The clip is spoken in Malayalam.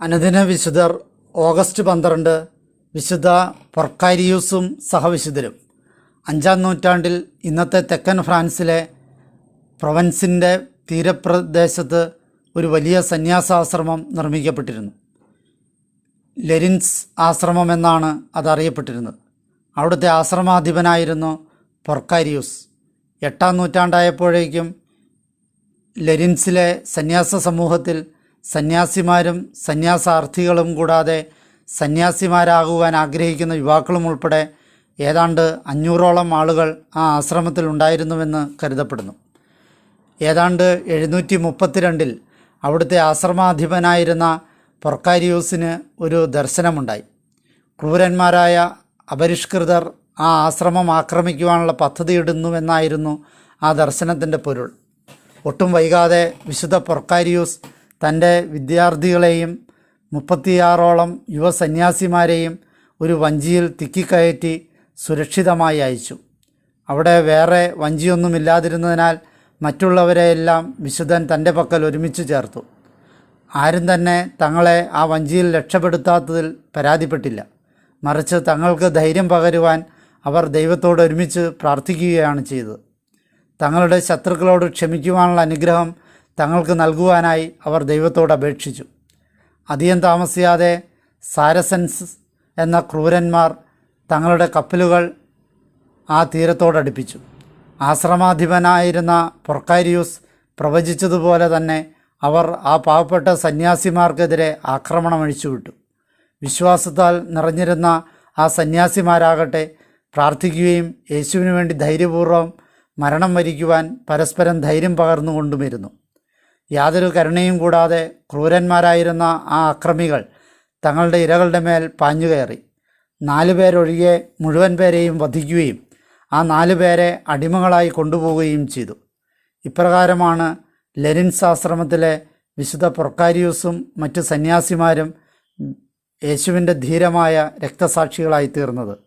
അനുദിന വിശുദ്ധർ ഓഗസ്റ്റ് പന്ത്രണ്ട് വിശുദ്ധ പൊർക്കാരിയൂസും സഹവിശുദ്ധരും. അഞ്ചാം നൂറ്റാണ്ടിൽ ഇന്നത്തെ തെക്കൻ ഫ്രാൻസിലെ പ്രൊവൻസിന്റെ തീരപ്രദേശത്ത് ഒരു വലിയ സന്യാസാശ്രമം നിർമ്മിക്കപ്പെട്ടിരുന്നു. ലെരിൻസ് ആശ്രമം എന്നാണ് അതറിയപ്പെട്ടിരുന്നത്. അവിടുത്തെ ആശ്രമാധിപനായിരുന്നു പൊർക്കാരിയൂസ്. എട്ടാം നൂറ്റാണ്ടായപ്പോഴേക്കും ലെരിൻസിലെ സന്യാസ സമൂഹത്തിൽ സന്യാസിമാരും സന്യാസാർത്ഥികളും കൂടാതെ സന്യാസിമാരാകുവാൻ ആഗ്രഹിക്കുന്ന യുവാക്കളും ഉൾപ്പെടെ ഏതാണ്ട് അഞ്ഞൂറോളം ആളുകൾ ആ ആശ്രമത്തിൽ ഉണ്ടായിരുന്നുവെന്ന് കരുതപ്പെടുന്നു. ഏതാണ്ട് എഴുന്നൂറ്റി മുപ്പത്തിരണ്ടിൽ അവിടുത്തെ ആശ്രമാധിപനായിരുന്ന പൊർക്കാരിയൂസിന് ഒരു ദർശനമുണ്ടായി. ക്രൂരന്മാരായ അപരിഷ്കൃതർ ആ ആശ്രമം ആക്രമിക്കുവാനുള്ള പദ്ധതിയിടുന്നുവെന്നായിരുന്നു ആ ദർശനത്തിന്റെ പൊരുൾ. ഒട്ടും വൈകാതെ വിശുദ്ധ പൊർക്കാരിയൂസ് തന്റെ വിദ്യാർത്ഥികളെയും മുപ്പത്തിയാറോളം യുവസന്യാസിമാരെയും ഒരു വഞ്ചിയിൽ തിക്കിക്കയറ്റി സുരക്ഷിതമായി അയച്ചു. അവിടെ വേറെ വഞ്ചിയൊന്നുമില്ലാതിരുന്നതിനാൽ മറ്റുള്ളവരെയെല്ലാം വിശുദ്ധൻ തന്റെ പക്കൽ ഒരുമിച്ച് ചേർത്തു. ആരും തന്നെ തങ്ങളെ ആ വഞ്ചിയിൽ രക്ഷപ്പെടുത്താത്തതിൽ പരാതിപ്പെട്ടില്ല. മറിച്ച് തങ്ങൾക്ക് ധൈര്യം പകരുവാൻ അവർ ദൈവത്തോട് ഒരുമിച്ച് പ്രാർത്ഥിക്കുകയാണ് ചെയ്തത്. തങ്ങളുടെ ശത്രുക്കളോട് ക്ഷമിക്കുവാനുള്ള അനുഗ്രഹം തങ്ങൾക്ക് നൽകുവാനായി അവർ ദൈവത്തോട് അപേക്ഷിച്ചു. അധികം താമസിയാതെ സാരസൻസ് എന്ന ക്രൂരന്മാർ തങ്ങളുടെ കപ്പലുകൾ ആ തീരത്തോടടുപ്പിച്ചു ആശ്രമാധിപനായിരുന്ന പൊർക്കാരിയൂസ് പ്രവചിച്ചതുപോലെ തന്നെ അവർ ആ പാവപ്പെട്ട സന്യാസിമാർക്കെതിരെ ആക്രമണം അഴിച്ചുവിട്ടു. വിശ്വാസത്താൽ നിറഞ്ഞിരുന്ന ആ സന്യാസിമാരാകട്ടെ പ്രാർത്ഥിക്കുകയും യേശുവിനു വേണ്ടി ധൈര്യപൂർവം മരണം വരിക്കുവാൻ പരസ്പരം ധൈര്യം പകർന്നുകൊണ്ടുമിരുന്നു. യാതൊരു കരുണയും കൂടാതെ ക്രൂരന്മാരായിരുന്ന ആ അക്രമികൾ തങ്ങളുടെ ഇരകളുടെ മേൽ പാഞ്ഞുകയറി നാലു പേരൊഴികെ മുഴുവൻ പേരെയും വധിക്കുകയും ആ നാലു പേരെ അടിമകളായി കൊണ്ടുപോവുകയും ചെയ്തു. ഇപ്രകാരമാണ് ലെനിൻസ് ആശ്രമത്തിലെ വിശുദ്ധ പൊർക്കാരിയൂസും മറ്റു സന്യാസിമാരും യേശുവിന്റെ ധീരമായ രക്തസാക്ഷികളായി തീർന്നത്.